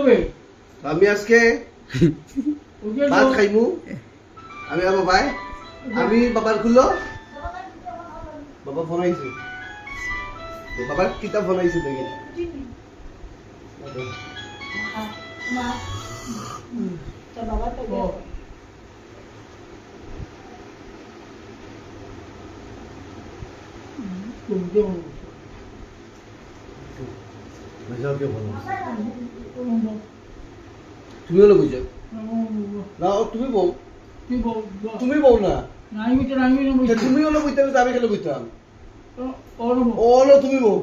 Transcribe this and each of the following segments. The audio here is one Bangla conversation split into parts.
কবে আমি আজকে ভাত খাইমু। আমি আর বাবাই। আমি বাবার খুলো। বাবা ফোন আইছে। তো বাবার কিতাব ফোন আইছে দেখে। কেমন বুঝাও তুমি হলো বুঝো। না তুমি বউ। তুমি বউ না। তা তুমি হলো বুঝতে হবে, আমি কেন বুঝতাম ও হলো তুমি বউ।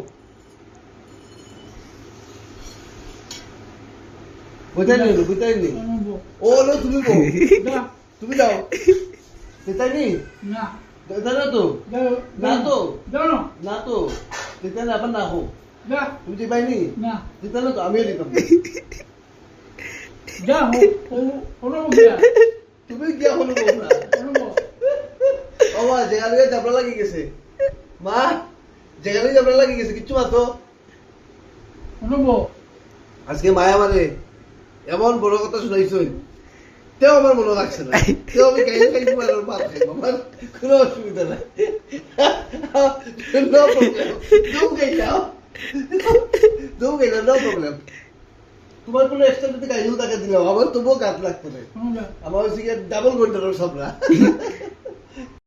বুঝাই নি বুঝাই নি ও হলো তুমি বউ। তুমি যাও বুঝাই নি। না বুঝাই না তো। না তো। জানো না। তো। আবার না হোক। তুমি না। দিতে না তো আমিও দিতাম। যা হো তুমি গিয়া হলো লাগি গেছে। মা লাগি গেছে কিচ্ছু মাতো আজকে মায়া মানে এমন বড় কথা শুনাইছই। তেও আমার মনে লাগছে না। তেও আমি আর ভাত আমার কোনো অসুবিধা নাই। নো প্রবলেম দুম খাইলাম নো প্রবলেম তোমার কোনো এক্সট্রা যদি কাজেও টাকা দিলাম আমার তবুও কাজ লাগতো না। আমার হচ্ছে ডাবল ঘণ্টা সবরা